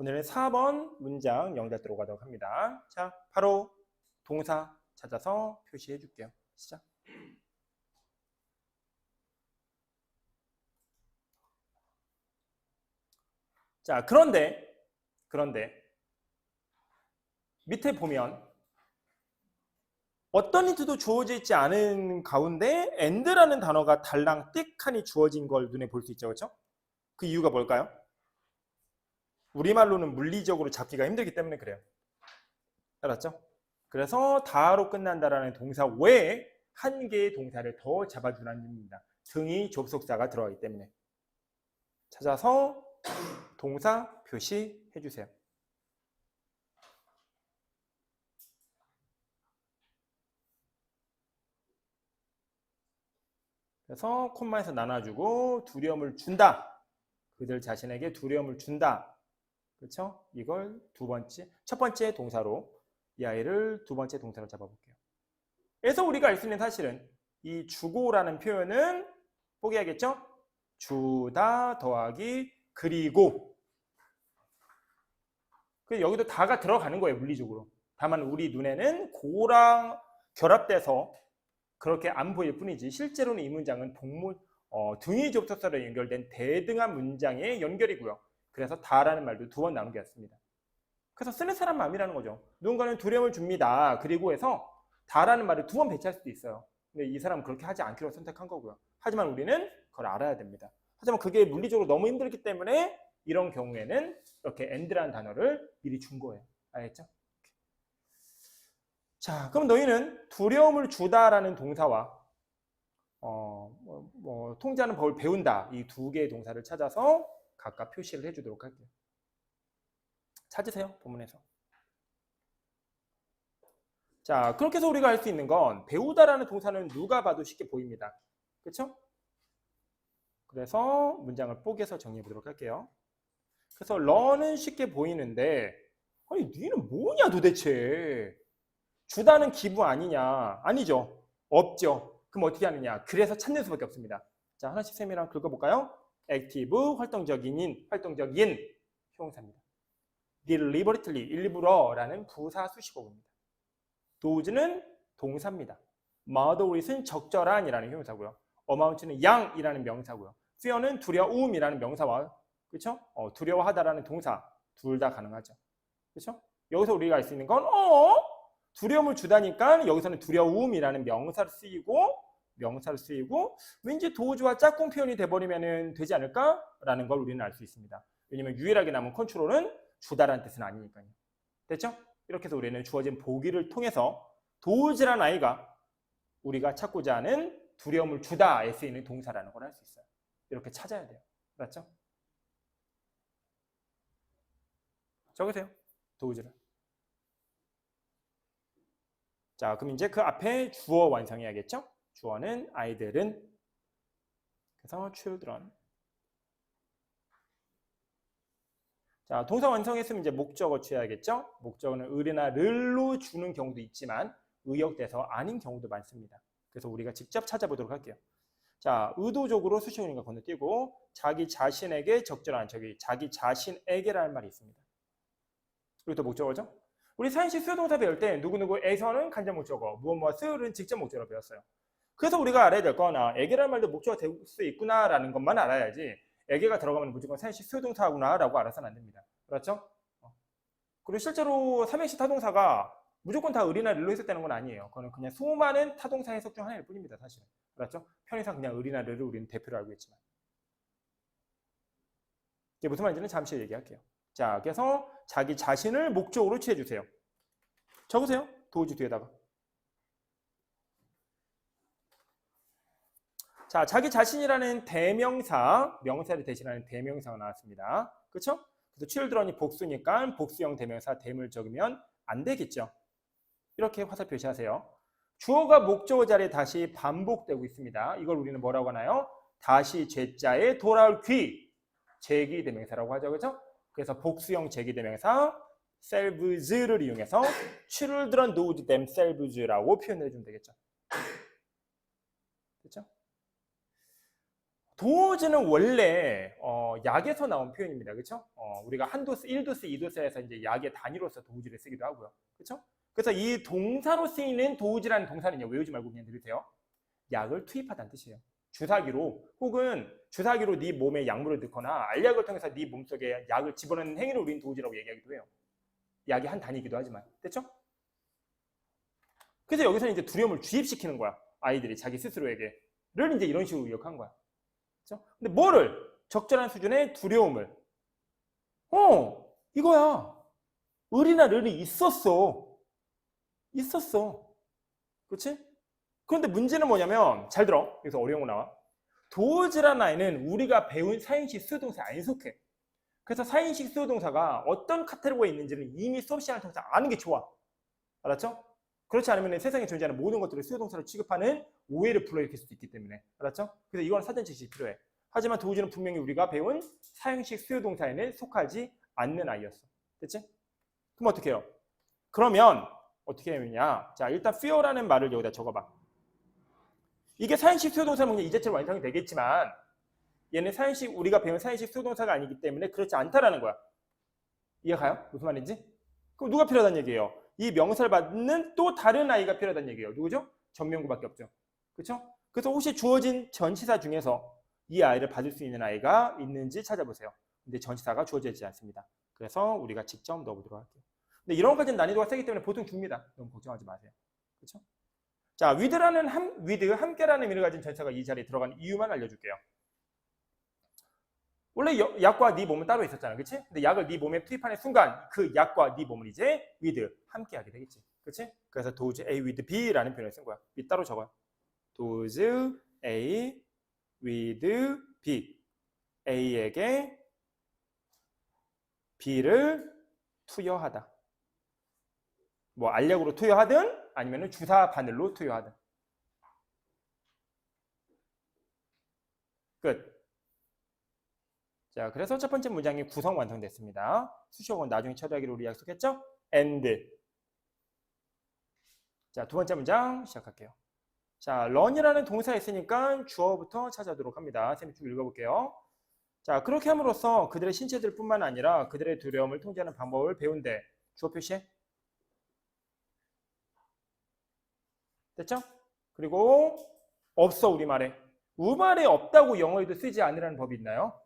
오늘은 4번 문장 영작 들어가도록 합니다. 자, 바로 동사 찾아서 표시해 줄게요. 시작. 자, 그런데, 그런데, 밑에 보면, 어떤 힌트도 주어져 있지 않은 가운데, and라는 단어가 달랑 띡하니 주어진 걸 눈에 볼 수 있죠. 그렇죠? 그 이유가 뭘까요? 우리말로는 물리적으로 잡기가 힘들기 때문에 그래요. 알았죠? 그래서 다로 끝난다라는 동사 외에 한 개의 동사를 더 잡아주라는 의미입니다. 등이 접속사가 들어가기 때문에. 찾아서 동사 표시해 주세요. 그래서 콤마에서 나눠주고 두려움을 준다. 그들 자신에게 두려움을 준다. 그렇죠? 이걸 두 번째, 첫 번째 동사로 이 아이를 두 번째 동사로 잡아볼게요. 그래서 우리가 알 수 있는 사실은 이 주고라는 표현은 포기하겠죠? 주다 더하기 그리고 그 여기도 다가 들어가는 거예요 물리적으로. 다만 우리 눈에는 고랑 결합돼서 그렇게 안 보일 뿐이지 실제로는 이 문장은 동문 어, 등위 접속사로 연결된 대등한 문장의 연결이고요. 그래서 다라는 말도 두번 있습니다. 그래서 쓰는 사람 마음이라는 거죠. 누군가는 두려움을 줍니다. 그리고 해서 다라는 말을 두 번 배치할 수도 있어요. 근데 이 사람은 그렇게 하지 않기로 선택한 거고요. 하지만 우리는 그걸 알아야 됩니다. 하지만 그게 물리적으로 너무 힘들기 때문에 이런 경우에는 이렇게 and라는 단어를 미리 준 거예요. 알겠죠? 자, 그럼 너희는 두려움을 주다라는 동사와 어, 뭐, 뭐, 통제하는 법을 배운다 이 두 개의 동사를 찾아서 각각 표시를 해주도록 할게요. 찾으세요 본문에서. 자, 그렇게 해서 우리가 알 수 있는 건 배우다라는 동사는 누가 봐도 쉽게 보입니다. 그렇죠? 그래서 문장을 뽀개서 정리해 보도록 할게요. 그래서 learn은 쉽게 보이는데 아니 니는 뭐냐 도대체 주다는 기부 아니냐 아니죠 없죠 그럼 어떻게 하느냐 그래서 찾는 수밖에 없습니다 자 하나씩 쌤이랑 긁어볼까요 액티브 활동적인 활동적인 형용사입니다 deliberately 일부러라는 부사 수식어입니다 does는 동사입니다 moderately 적절한이라는 형용사고요 amount는 양이라는 명사고요 fear는 두려움이라는 명사와 그렇죠? 어, 두려워하다라는 동사 둘 다 가능하죠. 그렇죠? 여기서 우리가 알 수 있는 건 어? 두려움을 주다니까 여기서는 두려움이라는 명사를 쓰이고 명사를 쓰이고 왠지 도주와 짝꿍 표현이 돼버리면 되지 않을까라는 걸 우리는 알 수 있습니다. 왜냐면 유일하게 남은 컨트롤은 주다라는 뜻은 아니니까요. 됐죠? 이렇게 해서 우리는 주어진 보기를 통해서 도우즈란 아이가 우리가 찾고자 하는 두려움을 주다에 쓰이는 동사라는 걸알수 있어요. 이렇게 찾아야 돼요. 맞죠? 적으세요. 도우즈를. 자, 그럼 이제 그 앞에 주어 완성해야겠죠? 주어는 아이들은 그래서 children. 자, 동사 완성했으면 이제 목적어 취해야겠죠? 목적어는 을이나 를로 주는 경우도 있지만 의역돼서 아닌 경우도 많습니다. 그래서 우리가 직접 찾아보도록 할게요. 자, 의도적으로 수식어니까 건너뛰고 자기 자신에게 적절한 저기 자기 자신에게라는 말이 있습니다. 그리고 또 목적어죠? 우리 사인식 수요동사 배울 때 누구누구에서는 간접 목적어, 무엇 무엇 수요는 직접 목적어로 배웠어요. 그래서 우리가 알아야 될 거나 에게라는 말도 목적어가 될수 있구나라는 것만 알아야지 에게가 들어가면 무조건 사인식 수요동사구나라고 알아서는 안 됩니다. 그렇죠? 어. 그리고 실제로 삼행시 타동사가 무조건 다 을이나 르로 해석되는 건 아니에요. 그거는 그냥 수많은 타동사 해석 중 하나일 뿐입니다. 사실은. 그렇죠? 편의상 그냥 을이나 르를 우리는 대표로 알고 있지만. 이게 무슨 말인지는 잠시 얘기할게요. 자, 그래서 자기 자신을 목적으로 취해주세요. 적으세요. 도우지 뒤에다가. 자, 자기 자신이라는 대명사, 명사를 대신하는 대명사가 나왔습니다. 그렇죠? 그래서 children이 복수니까 복수형 대명사 대물 적으면 안 되겠죠. 이렇게 화살 표시하세요. 주어가 목적어 자리에 다시 반복되고 있습니다. 이걸 우리는 뭐라고 하나요? 다시 제자에 돌아올 귀. 제기 대명사라고 하죠. 그렇죠? 그래서 복수형 제기 대명사 selves를 이용해서 children do themselves라고 표현해 주면 되겠죠. 됐죠? 도어즈는 원래 어, 약에서 나온 표현입니다. 그렇죠? 우리가 한 도스, 1도스, 2도스에서 이제 약의 단위로서 도우지를 쓰기도 하고요. 그렇죠? 그래서 이 동사로 쓰이는 도우지라는 동사는요. 외우지 말고 그냥 들으세요. 약을 투입하다는 뜻이에요. 주사기로 혹은 주사기로 네 몸에 약물을 넣거나 알약을 통해서 네 몸속에 약을 집어넣는 행위를 우리는 도우지라고 얘기하기도 해요. 약이 한 단위이기도 하지만. 됐죠? 그래서 여기서는 이제 두려움을 주입시키는 거야. 아이들이 자기 스스로에게. 를 이제 이런 식으로 의역한 거야. 그렇죠? 근데 뭐를? 적절한 수준의 두려움을. 어, 이거야. 을이나 르이 있었어. 있었어. 그렇지? 그런데 문제는 뭐냐면 잘 들어. 여기서 어려운 거 나와. 도즈라는 아이는 우리가 배운 사인식 수동사에 안 속해. 그래서 사인식 수동사가 어떤 카테고리에 있는지는 이미 수업 시간을 통해서 아는 게 좋아. 알았죠? 그렇지 않으면 세상에 존재하는 모든 것들을 수동사로 취급하는 오해를 불러일으킬 수도 있기 때문에. 알았죠? 그래서 이건 사전 지식이 필요해. 하지만 도우지는 분명히 우리가 배운 사형식 수요동사에는 속하지 않는 아이였어. 됐지? 그럼 어떻게 해요? 그러면 어떻게 하느냐? 자, 일단 fear라는 말을 여기다 적어봐. 이게 사형식 수요동사면 그냥 이 자체로 완성이 되겠지만 얘는 사형식 우리가 배운 사형식 수요동사가 아니기 때문에 그렇지 않다라는 거야. 이해가 가요? 무슨 말인지? 그럼 누가 필요하다는 얘기예요? 이 명사를 받는 또 다른 아이가 필요하다는 얘기예요. 누구죠? 전명구밖에 없죠. 그렇죠? 그래서 혹시 주어진 전치사 중에서 이 아이를 받을 수 있는 아이가 있는지 찾아보세요. 근데 전치사가 주어지지 않습니다. 그래서 우리가 직접 넣어보도록 할게요. 근데 이런 것까지는 난이도가 세기 때문에 보통 줍니다. 너무 걱정하지 마세요. 그렇죠? 자, 위드라는 함, 위드, 함께라는 의미를 가진 전치사가 이 자리에 들어간 이유만 알려줄게요. 원래 약과 네 몸은 따로 있었잖아, 그렇지? 근데 약을 네 몸에 투입하는 순간 그 약과 네 몸을 이제 with 함께하게 되겠지, 그렇지? 그래서 does A with B라는 표현을 쓴 거야. B 따로 적어요. does A with B. A에게 B를 투여하다. 뭐 알약으로 투여하든 아니면 주사 바늘로 투여하든. 끝. 자, 그래서 첫 번째 문장이 구성 완성됐습니다. 수식어는 나중에 처리하기로 우리 약속했죠? and. 자, 두 번째 문장 시작할게요. 자, run이라는 동사 있으니까 주어부터 찾아도록 합니다. 쌤이 쭉 읽어볼게요. 자, 그렇게 함으로써 그들의 신체들 뿐만 아니라 그들의 두려움을 통제하는 방법을 배운대. 주어 표시해. 됐죠? 그리고 없어 우리말에. 우말에 없다고 영어에도 쓰지 않으라는 법이 있나요?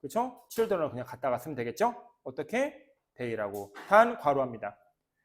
그렇죠? children을 그냥 갖다가 쓰면 되겠죠? 어떻게? day라고 단 괄호합니다.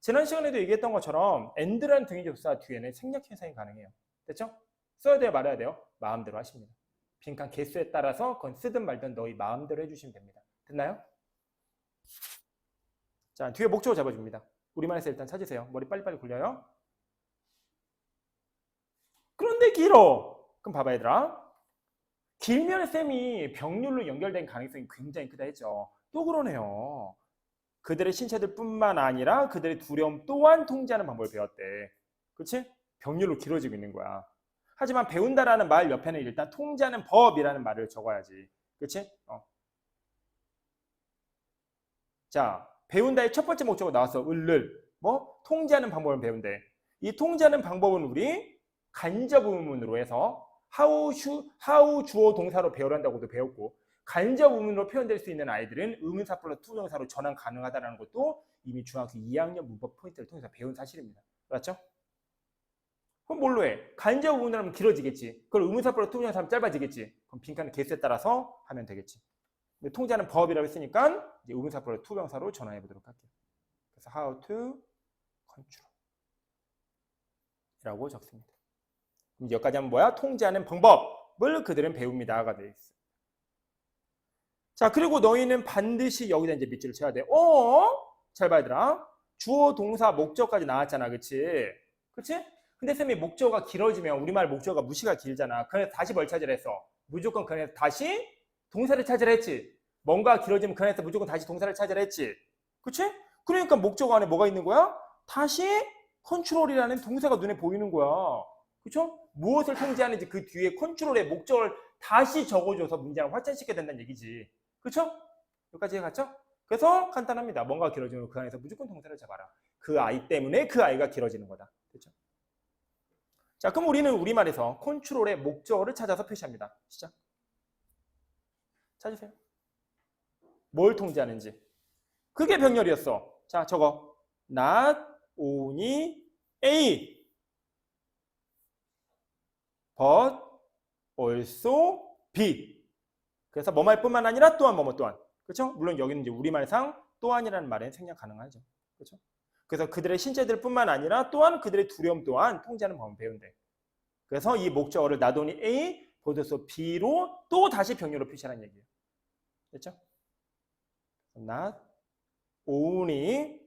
지난 시간에도 얘기했던 것처럼 and라는 등위 접사 뒤에는 생략 현상이 가능해요. 됐죠? 써야 돼요, 말아야 돼요? 마음대로 하십니다. 빈칸 개수에 따라서 그건 쓰든 말든 너희 마음대로 해주시면 됩니다. 됐나요? 자, 뒤에 목적어 잡아줍니다. 우리말에서 일단 찾으세요. 머리 빨리빨리 굴려요. 그런데 길어. 그럼 봐봐 얘들아. 길면 쌤이 병률로 연결된 가능성이 굉장히 크다 했죠. 또 그러네요. 그들의 신체들 뿐만 아니라 그들의 두려움 또한 통제하는 방법을 배웠대. 그렇지? 병률로 길어지고 있는 거야. 하지만 배운다라는 말 옆에는 일단 통제하는 법이라는 말을 적어야지. 그렇지? 어. 자, 배운다의 첫 번째 목적으로 나왔어. 을를. 뭐? 통제하는 방법을 배운대. 이 통제하는 방법은 우리 간접 의문으로 해서 주, how 주어 동사로 배우란다고도 배웠고 간접 의문으로 표현될 수 있는 아이들은 의문사 플러스 투정사로 전환 가능하다는 것도 이미 중학교 2학년 문법 포인트를 통해서 배운 사실입니다. 맞죠? 그럼 뭘로 해? 간접 의문을 하면 길어지겠지. 그걸 의문사 플러스 투정사 하면 짧아지겠지. 그럼 빈칸의 개수에 따라서 하면 되겠지. 근데 통제하는 법이라고 했으니까 이제 의문사 플러스 투명사로 전환해 보도록 할게요. 그래서 how to control 이라고 적습니다. 그럼 여기까지 하면 뭐야? 통제하는 방법을 그들은 배웁니다가 되어 있어. 자, 그리고 너희는 반드시 여기다 이제 밑줄을 쳐야 돼. 어? 잘 봐야 되라. 주어, 동사, 목적까지 나왔잖아. 그치? 그치? 근데 쌤이 목적어가 길어지면 우리말 목적어가 무시가 길잖아. 그래서 다시 뭘 찾으라 했어? 무조건 그래서 다시 동사를 찾으라 했지. 뭔가 길어지면 그래서 무조건 다시 동사를 찾으라 했지. 그치? 그러니까 목적어 안에 뭐가 있는 거야? 다시 컨트롤이라는 동사가 눈에 보이는 거야. 그쵸? 무엇을 통제하는지 그 뒤에 컨트롤의 목적을 다시 적어줘서 문장을 확장시켜야 된다는 얘기지. 그쵸? 여기까지 갔죠? 그래서 간단합니다. 뭔가 길어지면 그 안에서 무조건 동사를 잡아라. 그 아이 때문에 그 아이가 길어지는 거다. 그렇죠? 자, 그럼 우리는 우리말에서 컨트롤의 목적어를 찾아서 표시합니다. 시작. 찾으세요. 뭘 통제하는지. 그게 병렬이었어. 자, 저거. not only A but also B. 그래서 뭐말 뿐만 아니라 또한 뭐뭐 또한. 그렇죠? 물론 여기는 이제 우리말상 또한이라는 말은 생략 가능하죠. 그렇죠? 그래서 그들의 신체들뿐만 아니라 또한 그들의 두려움 또한 통제하는 법을 배운대. 그래서 이 목적어를 나돈이 A, 보도서 B로 또 다시 병렬로 표시하는 얘기예요. 됐죠? not only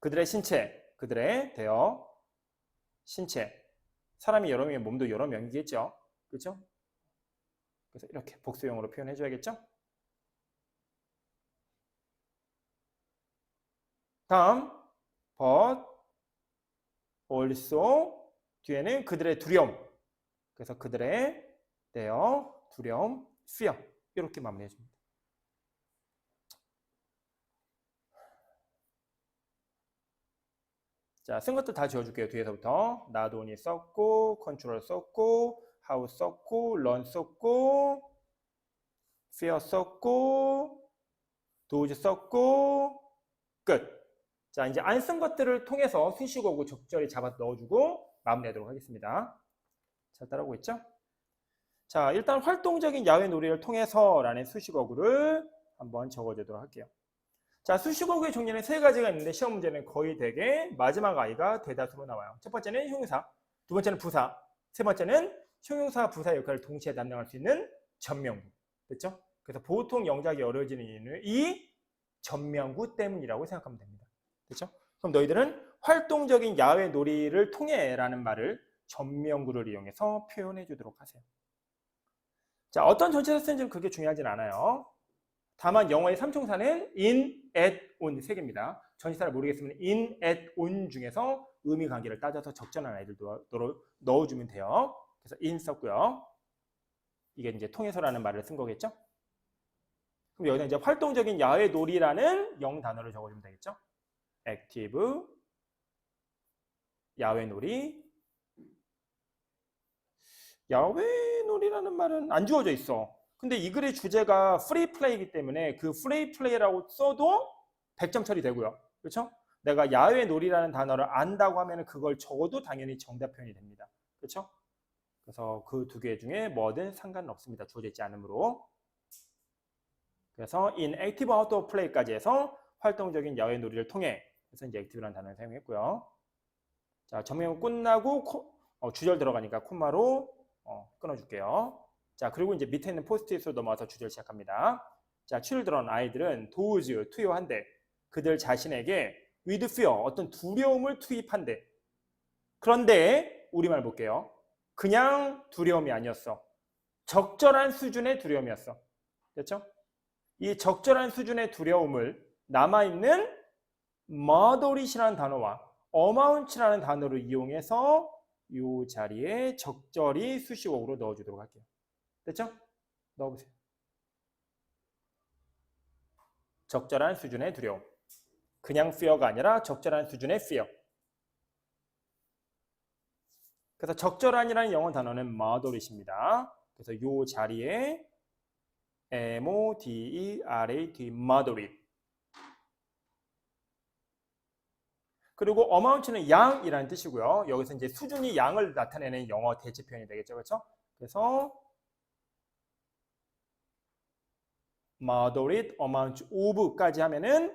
그들의 신체, 그들의 대어 신체. 사람이 여러 명의 몸도 여러 명이겠죠. 그렇죠? 그래서 이렇게 복수형으로 표현해 줘야겠죠? 다음 but also 뒤에는 그들의 두려움. 그래서 그들의 their 두려움, fear 이렇게 마무리해 줍니다. 자, 쓴 것들 다 지워줄게요. 뒤에서부터. only 썼고, control 썼고, how 썼고, learn 썼고, fear 썼고, do's 썼고, 끝. 자, 이제 안 쓴 것들을 통해서 수식어고 적절히 잡아 넣어주고 마무리하도록 하겠습니다. 잘 따라오고 있죠? 자, 일단 활동적인 야외 놀이를 통해서라는 수식어구를 한번 적어주도록 할게요. 자, 수식어구의 종류는 세 가지가 있는데 시험 문제는 거의 대개 마지막 아이가 대다수로 나와요. 첫 번째는 형용사, 두 번째는 부사, 세 번째는 형용사, 부사 역할을 동시에 담당할 수 있는 전명구. 됐죠? 그래서 보통 영작이 어려워지는 이유는 이 전명구 때문이라고 생각하면 됩니다. 됐죠? 그럼 너희들은 활동적인 야외 놀이를 통해라는 말을 전명구를 이용해서 표현해 주도록 하세요. 자, 어떤 전체 사 쓰는지는 그렇게 중요하진 않아요. 다만 영어의 삼총사는 in, at, on 세 개입니다. 전치사를 모르겠으면 in, at, on 중에서 의미 관계를 따져서 적절한 아이들 넣어주면 돼요. 그래서 in 썼고요. 이게 이제 통해서라는 말을 쓴 거겠죠? 그럼 여기서 이제 활동적인 야외 놀이라는 영 단어를 적어주면 되겠죠? active, 야외 놀이. 야외 놀이라는 말은 안 주어져 있어. 근데 이 글의 주제가 프리 플레이이기 때문에 그 프리 플레이라고 써도 100점 처리되고요. 그렇죠? 내가 야외 놀이라는 단어를 안다고 하면 그걸 적어도 당연히 정답 표현이 됩니다. 그렇죠? 그래서 그 두 개 중에 뭐든 상관은 없습니다. 주어져 있지 않으므로. 그래서 in active outdoor play까지 해서 활동적인 야외 놀이를 통해 그래서 이제 active라는 단어를 사용했고요. 자, 전명은 끝나고 코, 어, 주절 들어가니까 콤마로 어, 끊어줄게요. 자, 그리고 이제 밑에 있는 포스트잇으로 넘어와서 주절 시작합니다. 자, children, 아이들은 도우즈, 투여한대. 그들 자신에게 with fear, 어떤 두려움을 투입한대. 그런데 우리말 볼게요. 그냥 두려움이 아니었어. 적절한 수준의 두려움이었어. 됐죠? 이 적절한 수준의 두려움을 남아있는 moderat이라는 단어와 amount라는 단어를 이용해서 이 자리에 적절히 수식어로 넣어주도록 할게요. 됐죠? 넣어보세요. 적절한 수준의 두려움. 그냥 fear가 아니라 적절한 수준의 fear. 그래서 적절한이라는 영어 단어는 moderat입니다. 그래서 이 자리에 M-O-D-E-R-A-T, moderate. 그리고 amount는 양이라는 뜻이고요. 여기서 이제 수준이 양을 나타내는 영어 대체 표현이 되겠죠. 그렇죠? 그래서 moderate amount of까지 하면은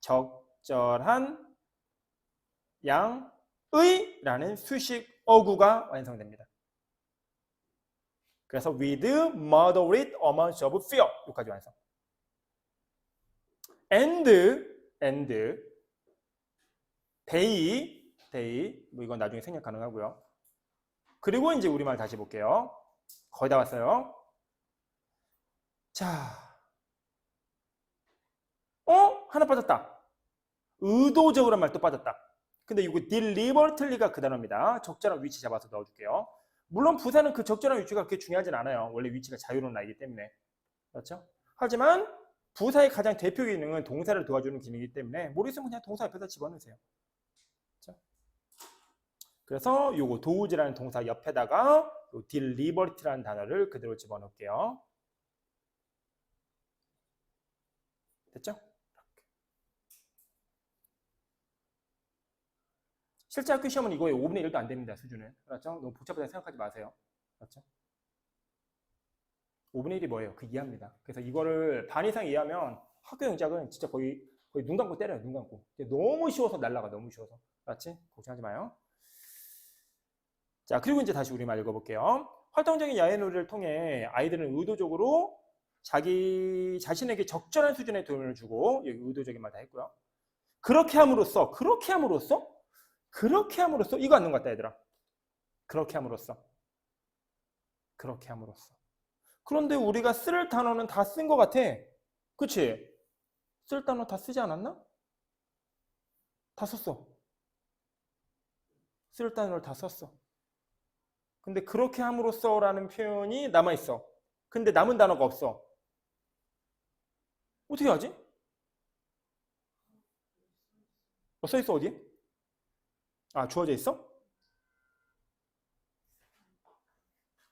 적절한 양의 라는 수식 어구가 완성됩니다. 그래서 with moderate amount of fear 여기까지 완성. and and they they 뭐 이건 나중에 생략 가능하고요. 그리고 이제 우리말 다시 볼게요. 거의 다 왔어요. 자, 어? 하나 빠졌다. 의도적으로 말또 빠졌다. 근데 이거 deliberately가 그 단어입니다. 적절한 위치 잡아서 넣어줄게요. 물론 부사는 그 적절한 위치가 그렇게 중요하진 않아요. 원래 위치가 자유로운 나이기 때문에. 그렇죠? 하지만 부사의 가장 대표 기능은 동사를 도와주는 기능이기 때문에 모르겠으면 그냥 동사 옆에다 집어넣으세요. 그렇죠? 그래서 요거 도우즈라는 동사 옆에다가 deliberately라는 단어를 그대로 집어넣을게요. 됐죠? 실제 학교 시험은 이거에 5분의 1도 안 됩니다. 수준은. 그렇죠? 너무 복잡하다 생각하지 마세요. 그렇죠? 5분의 1이 뭐예요? 그 이하입니다. 그래서 이거를 반 이상 이해하면 학교 영작은 진짜 거의 거의 눈 감고 때려요. 눈 감고. 너무 쉬워서 날라가. 너무 쉬워서. 맞지? 걱정하지 마요. 자, 그리고 이제 다시 우리말 읽어볼게요. 활동적인 야외 놀이를 통해 아이들은 의도적으로 자기 자신에게 적절한 수준의 도움을 주고 여기 의도적인 말 다 했고요. 그렇게 함으로써 그렇게 함으로써 그렇게 함으로써 이거 안는 것 같다 얘들아. 그렇게 함으로써 그렇게 함으로써 그런데 우리가 쓸 단어는 다 쓴 것 같아. 그치? 쓸 단어 다 쓰지 않았나? 다 썼어. 쓸 단어를 다 썼어. 근데 그렇게 함으로써라는 표현이 남아있어. 근데 남은 단어가 없어. 어떻게 하지? 어, 써있어 어디? 아 주어져 있어?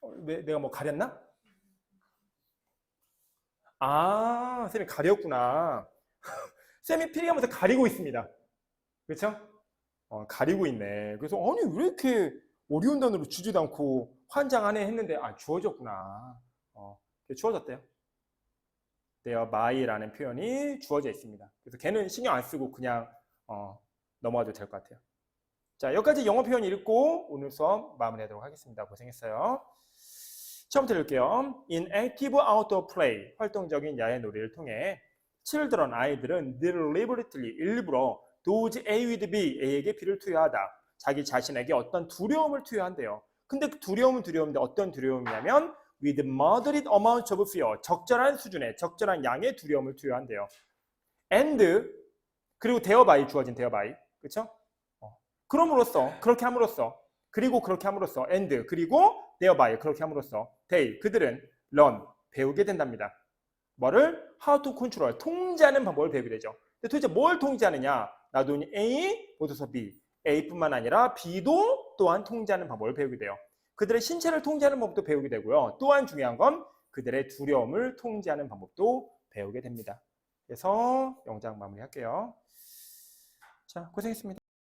어, 내, 내가 뭐 가렸나? 아 쌤이 가렸구나. 쌤이 필기하면서 가리고 있습니다. 그렇죠? 어, 가리고 있네. 그래서 아니 왜 이렇게 어려운 단어로 주지도 않고 환장하네 했는데 아 주어졌구나. 어, 주어졌대요. their by라는 표현이 주어져 있습니다. 그래서 걔는 신경 안 쓰고 그냥 어, 넘어가도 될 것 같아요. 자 여기까지 영어 표현 읽고 오늘 수업 마무리하도록 하겠습니다. 고생했어요. 처음부터 읽을게요. In active outdoor play, 활동적인 야외 놀이를 통해 children, 아이들은 deliberately, 일부러 those A with B, A에게 B를 투여하다. 자기 자신에게 어떤 두려움을 투여한대요. 근데 그 두려움은 두려움인데 어떤 두려움이냐면 with moderate amount of fear, 적절한 수준의, 적절한 양의 두려움을 투여한대요. and, 그리고 thereby, 주어진 thereby, 그쵸? 어. 그럼으로써, 그렇게 함으로써, 그리고 그렇게 함으로써, and, 그리고 thereby, 그렇게 함으로써, they, 그들은 learn, 배우게 된답니다. 뭐를? how to control, 통제하는 방법을 배우게 되죠. 근데 도대체 뭘 통제하느냐? 나도 A, 모두서 B, A뿐만 아니라 B도 또한 통제하는 방법을 배우게 돼요. 그들의 신체를 통제하는 방법도 배우게 되고요. 또한 중요한 건 그들의 두려움을 통제하는 방법도 배우게 됩니다. 그래서 영장 마무리할게요. 자, 고생했습니다.